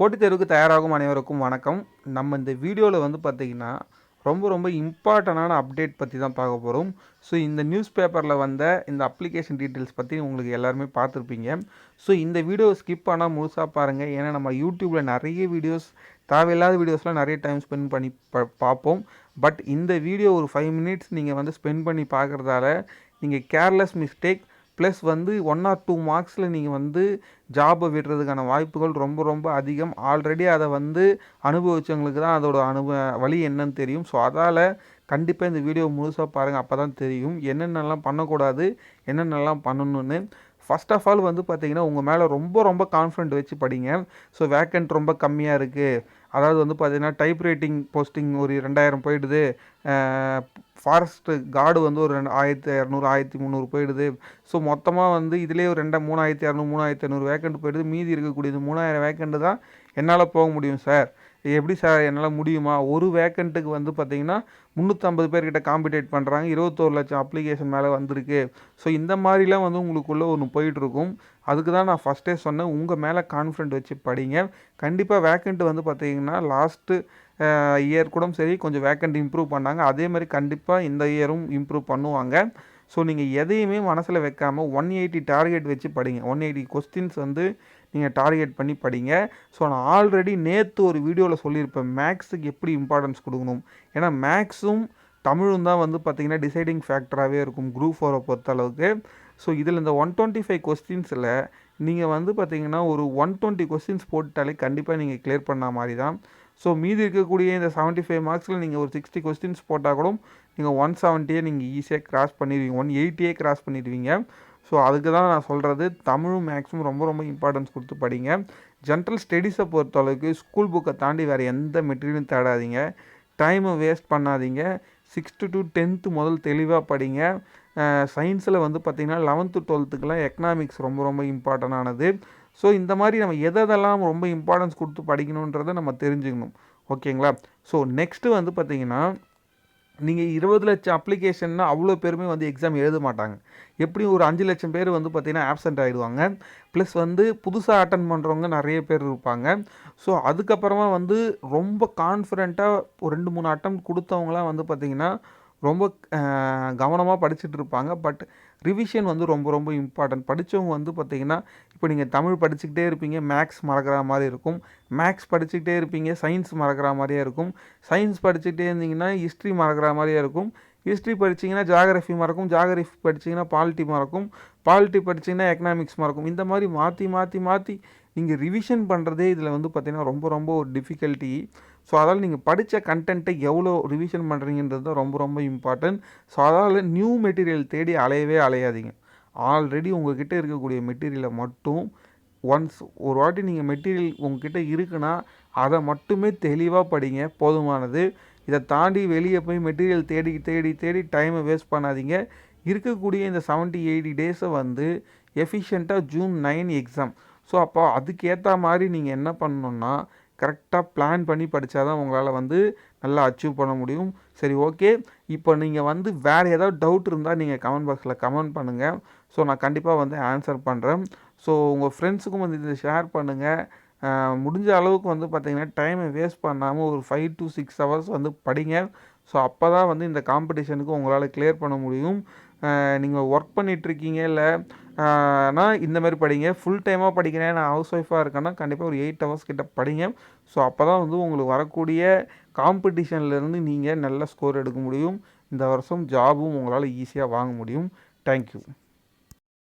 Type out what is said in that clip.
போட்டித் தேர்வுக்கு தயாராகும் அனைவருக்கும் வணக்கம். நம்ம இந்த வீடியோவில் வந்து பார்த்திங்கன்னா ரொம்ப ரொம்ப இம்பார்ட்டண்டான அப்டேட் பற்றி தான் பார்க்க போகிறோம் ஸோ இந்த நியூஸ் பேப்பரில் வந்த இந்த அப்ளிகேஷன் டீட்டெயில்ஸ் பற்றி உங்களுக்கு எல்லாருமே பார்த்துருப்பீங்க. ஸோ இந்த வீடியோ ஸ்கிப் ஆனால் முழுசாக பாருங்கள் ஏன்னா நம்ம யூடியூப்பில் நிறைய வீடியோஸ் தேவையில்லாத வீடியோஸ்லாம் நிறைய டைம் ஸ்பெண்ட் பண்ணி ப பார்ப்போம். பட் இந்த வீடியோ ஒரு ஃபைவ் மினிட்ஸ் நீங்கள் வந்து ஸ்பெண்ட் பண்ணி பார்க்குறதால நீங்கள் கேர்லெஸ் மிஸ்டேக் ப்ளஸ் வந்து ஒன் ஆர் டூ மார்க்ஸில் நீங்கள் வந்து ஜாபை விடுறதுக்கான வாய்ப்புகள் ரொம்ப ரொம்ப அதிகம். ஆல்ரெடி அதை வந்து அனுபவித்தவங்களுக்கு தான் அதோட அனுபவ வழி என்னன்னு தெரியும். ஸோ அதால் கண்டிப்பாக இந்த வீடியோ முழுசாக பாருங்கள் அப்போ தான் தெரியும். என்னென்னலாம் பண்ணக்கூடாது என்னென்னலாம் பண்ணணும்னு. ஃபஸ்ட் ஆஃப் ஆல் வந்து பார்த்தீங்கன்னா உங்கள் மேலே ரொம்ப ரொம்ப கான்ஃபிடென்ட் வச்சு படிங்க. ஸோ வேக்கண்ட் ரொம்ப கம்மியாக இருக்குது அதாவது வந்து பார்த்தீங்கன்னா டைப் ரைட்டிங் போஸ்டிங் ஒரு ரெண்டாயிரம் போயிடுது. ஃபாரஸ்ட்டு கார்டு வந்து ஒரு ரெண்டு ஆயிரத்தி இரநூறு ஆயிரத்தி முந்நூறு போயிடுது. ஸோ மொத்தமாக வந்து இதிலே ஒரு ரெண்டு மூணாயிரத்தி இரநூறு மூணாயிரத்தி ஐநூறு வேக்கண்ட் போயிடுது. மீதி இருக்கக்கூடியது மூணாயிரம் வேக்கண்ட்டு தான் என்னால் போக முடியும் சார் எப்படி சார் என்னால் முடியுமா? ஒரு வேக்கண்ட்டுக்கு வந்து பார்த்தீங்கன்னா முந்நூற்றம்பது பேர்கிட்ட காம்படிட் பண்ணுறாங்க இருபத்தோரு லட்சம் அப்ளிகேஷன் மேலே வந்திருக்கு. ஸோ இந்த மாதிரிலாம் வந்து உங்களுக்குள்ளே ஒன்று போயிட்டுருக்கும். அதுக்கு தான் நான் ஃபஸ்ட்டே சொன்னேன். உங்கள் மேலே கான்ஃபிடென்ட் வச்சு படிங்க. கண்டிப்பாக வேக்கண்ட் வந்து பார்த்தீங்கன்னா லாஸ்ட்டு இயர் கூட சரி கொஞ்சம் வேக்கண்ட் இம்ப்ரூவ் பண்ணாங்க. அதே மாதிரி கண்டிப்பாக இந்த இயரும் இம்ப்ரூவ் பண்ணுவாங்க. ஸோ நீங்கள் எதையுமே மனசில் வைக்காமல் ஒன் எயிட்டி டார்கெட் வச்சு படிங்க. ஒன் எயிட்டி கொஸ்டின்ஸ் வந்து நீங்கள் டார்கெட் பண்ணி படிங்க. ஸோ நான் ஆல்ரெடி நேற்று ஒரு வீடியோவில் சொல்லியிருப்பேன். மேக்ஸுக்கு எப்படி இம்பார்ட்டன்ஸ் கொடுக்கணும்? ஏன்னா மேக்ஸும் தமிழும் தான் வந்து பார்த்திங்கன்னா டிசைடிங் ஃபேக்டராகவே இருக்கும். குரூப் ஃபோரை பொறுத்தளவுக்கு ஸோ இதில் இந்த ஒன் டுவெண்ட்டி ஃபைவ் கொஸ்டின்ஸில் நீங்கள் வந்து பார்த்திங்கன்னா ஒரு ஒன் டுவெண்ட்டி கொஸ்டின்ஸ் போட்டாலே கண்டிப்பாக நீங்கள் கிளியர் பண்ண மாதிரி தான். ஸோ மீதி இருக்கக்கூடிய இந்த செவன்ட்டி ஃபைவ் மார்க்ஸில் நீங்கள் ஒரு சிக்ஸ்டி கொஸ்டின்ஸ் போட்டால் கூட நீங்கள் ஒன் செவன்ட்டியே நீங்கள் ஈஸியாக கிராஸ் பண்ணிடுவீங்க ஒன் எயிட்டியே கிராஸ் பண்ணிடுவீங்க ஸோ அதுக்கு தான் நான் சொல்கிறது தமிழும் மேக்ஸும் ரொம்ப ரொம்ப இம்பார்ட்டன்ஸ் கொடுத்து படிங்க. ஜென்ரல் ஸ்டடீஸை பொறுத்தளவுக்கு ஸ்கூல் புக்கை தாண்டி வேறு எந்த மெட்டீரியலும் தேடாதீங்க. டைமை வேஸ்ட் பண்ணாதீங்க. சிக்ஸ்த்து டு டென்த்து முதல் தெளிவாக படிங்க. சயின்ஸில் வந்து பார்த்திங்கன்னா லெவன்த்து டுவெல்த்துக்கெலாம் எக்கனாமிக்ஸ் ரொம்ப ரொம்ப இம்பார்ட்டண்டானது ஸோ இந்த மாதிரி நம்ம எதெல்லாம் ரொம்ப இம்பார்ட்டன்ஸ் கொடுத்து படிக்கணுன்றதை நம்ம தெரிஞ்சுக்கணும். ஓகேங்களா ஸோ நெக்ஸ்ட்டு வந்து பார்த்திங்கன்னா நீங்கள் இருபது லட்சம் அப்ளிகேஷன்னா அவ்வளோ பேருமே வந்து எக்ஸாம் எழுத மாட்டாங்க. எப்படியும் ஒரு அஞ்சு லட்சம் பேர் வந்து பார்த்திங்கன்னா ஆப்சண்ட் ஆகிடுவாங்க ப்ளஸ் வந்து புதுசாக அட்டன் பண்ணுறவங்க நிறைய பேர் இருப்பாங்க. ஸோ அதுக்கப்புறமா வந்து ரொம்ப கான்ஃபிடெண்ட்டாக ஒரு ரெண்டு மூணு அட்டம் கொடுத்தவங்களாம் வந்து பார்த்திங்கன்னா ரொம்ப கவனமாக படிச்சுட்டு இருப்பாங்க பட் ரிவிஷன் வந்து ரொம்ப ரொம்ப இம்பார்ட்டன்ட் படித்தவங்க வந்து பார்த்திங்கன்னா இப்போ நீங்கள் தமிழ் படிச்சுக்கிட்டே இருப்பீங்க மேக்ஸ் மறக்கிற மாதிரி இருக்கும். மேக்ஸ் படிச்சுக்கிட்டே இருப்பீங்க சயின்ஸ் மறக்கிற மாதிரியே இருக்கும். சயின்ஸ் படிச்சுக்கிட்டே இருந்தீங்கன்னா ஹிஸ்ட்ரி மறக்கிற மாதிரியே இருக்கும். ஹிஸ்ட்ரி படிச்சிங்கன்னா ஜாகிரஃபி மறக்கும். ஜாகிரஃபி படிச்சிங்கன்னா பாலிட்டி மறக்கும். பாலிட்டி படிச்சிங்கன்னா எக்கனாமிக்ஸ் மறக்கும். இந்த மாதிரி மாற்றி மாற்றி மாற்றி நீங்கள் ரிவிஷன் பண்ணுறதே இதில் வந்து பார்த்திங்கன்னா ரொம்ப ரொம்ப ஒரு டிஃபிகல்ட்டி ஸோ அதால் நீங்கள் படித்த கண்டென்ட்டை எவ்வளோ ரிவிஷன் பண்ணுறீங்கன்றது தான் ரொம்ப ரொம்ப இம்பார்ட்டன்ட் ஸோ அதால் நியூ மெட்டீரியல் தேடி அலையவே அலையாதீங்க. ஆல்ரெடி உங்கள்கிட்ட இருக்கக்கூடிய மெட்டீரியலை மட்டும் ஒன்ஸ் ஒரு வாட்டி நீங்கள் மெட்டீரியல் உங்ககிட்ட இருக்குன்னா அதை மட்டுமே தெளிவாக படிங்க போதுமானது. இதை தாண்டி வெளியே போய் மெட்டீரியல் தேடி தேடி தேடி டைமை வேஸ்ட் பண்ணாதீங்க. இருக்கக்கூடிய இந்த செவன்ட்டி எயிட்டி டேஸை வந்து எஃபிஷியண்ட்டாக ஜூன் நைன் எக்ஸாம் ஸோ அப்போ அதுக்கேற்ற மாதிரி நீங்கள் என்ன பண்ணணுன்னா கரெக்டாக பிளான் பண்ணி படித்தா தான் உங்களால் வந்து நல்லா அச்சீவ் பண்ண முடியும். சரி ஓகே இப்போ நீங்கள் வந்து வேறு ஏதாவது டவுட் இருந்தால் நீங்கள் கமெண்ட் பாக்ஸில் கமெண்ட் பண்ணுங்கள் ஸோ நான் கண்டிப்பாக வந்து ஆன்சர் பண்ணுறேன் ஸோ உங்கள் ஃப்ரெண்ட்ஸுக்கும் வந்து இதை ஷேர் பண்ணுங்கள் முடிஞ்ச அளவுக்கு வந்து பார்த்திங்கன்னா டைமை வேஸ்ட் பண்ணாமல் ஒரு ஃபைவ் டு சிக்ஸ் ஹவர்ஸ் வந்து படிங்க. ஸோ அப்போ தான் வந்து இந்த காம்படிஷனுக்கு உங்களால் கிளியர் பண்ண முடியும். நீங்கள் ஒர்க் பண்ணிகிட்ருக்கீங்க இல்லை நான் இந்த மாதிரி படிங்க. ஃபுல் டைமாக படிக்கிறேன். நான் ஹவுஸ் ஒய்ஃபாக இருக்கேன்னா கண்டிப்பாக ஒரு எயிட் ஹவர்ஸ் கிட்ட படிங்க. ஸோ அப்போ தான் வந்து உங்களுக்கு வரக்கூடிய காம்படிஷன்லேருந்து நீங்கள் நல்ல ஸ்கோர் எடுக்க முடியும். இந்த வருஷம் ஜாபும் உங்களால் ஈஸியாக வாங்க முடியும். தேங்க்யூ